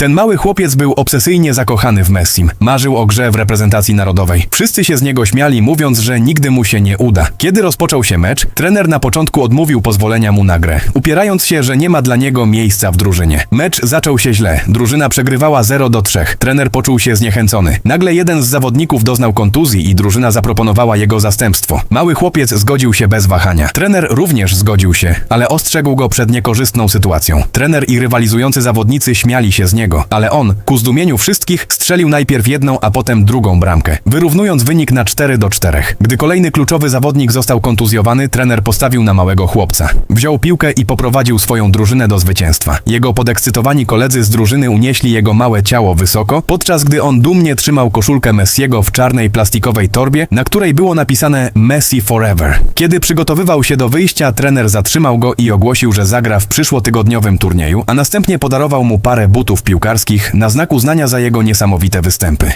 Ten mały chłopiec był obsesyjnie zakochany w Messim. Marzył o grze w reprezentacji narodowej. Wszyscy się z niego śmiali, mówiąc, że nigdy mu się nie uda. Kiedy rozpoczął się mecz, trener na początku odmówił pozwolenia mu na grę, upierając się, że nie ma dla niego miejsca w drużynie. Mecz zaczął się źle. Drużyna przegrywała 0 do 3. Trener poczuł się zniechęcony. Nagle jeden z zawodników doznał kontuzji i drużyna zaproponowała jego zastępstwo. Mały chłopiec zgodził się bez wahania. Trener również zgodził się, ale ostrzegł go przed niekorzystną sytuacją. Trener i rywalizujący zawodnicy śmiali się z niego, ale on, ku zdumieniu wszystkich, strzelił najpierw jedną, a potem drugą bramkę, wyrównując wynik na 4 do 4. Gdy kolejny kluczowy zawodnik został kontuzjowany, trener postawił na małego chłopca. Wziął piłkę i poprowadził swoją drużynę do zwycięstwa. Jego podekscytowani koledzy z drużyny unieśli jego małe ciało wysoko, podczas gdy on dumnie trzymał koszulkę Messiego w czarnej plastikowej torbie, na której było napisane Messi Forever. Kiedy przygotowywał się do wyjścia, trener zatrzymał go i ogłosił, że zagra w przyszłotygodniowym turnieju, a następnie podarował mu parę butów piłkarskich na znak uznania za jego niesamowite występy.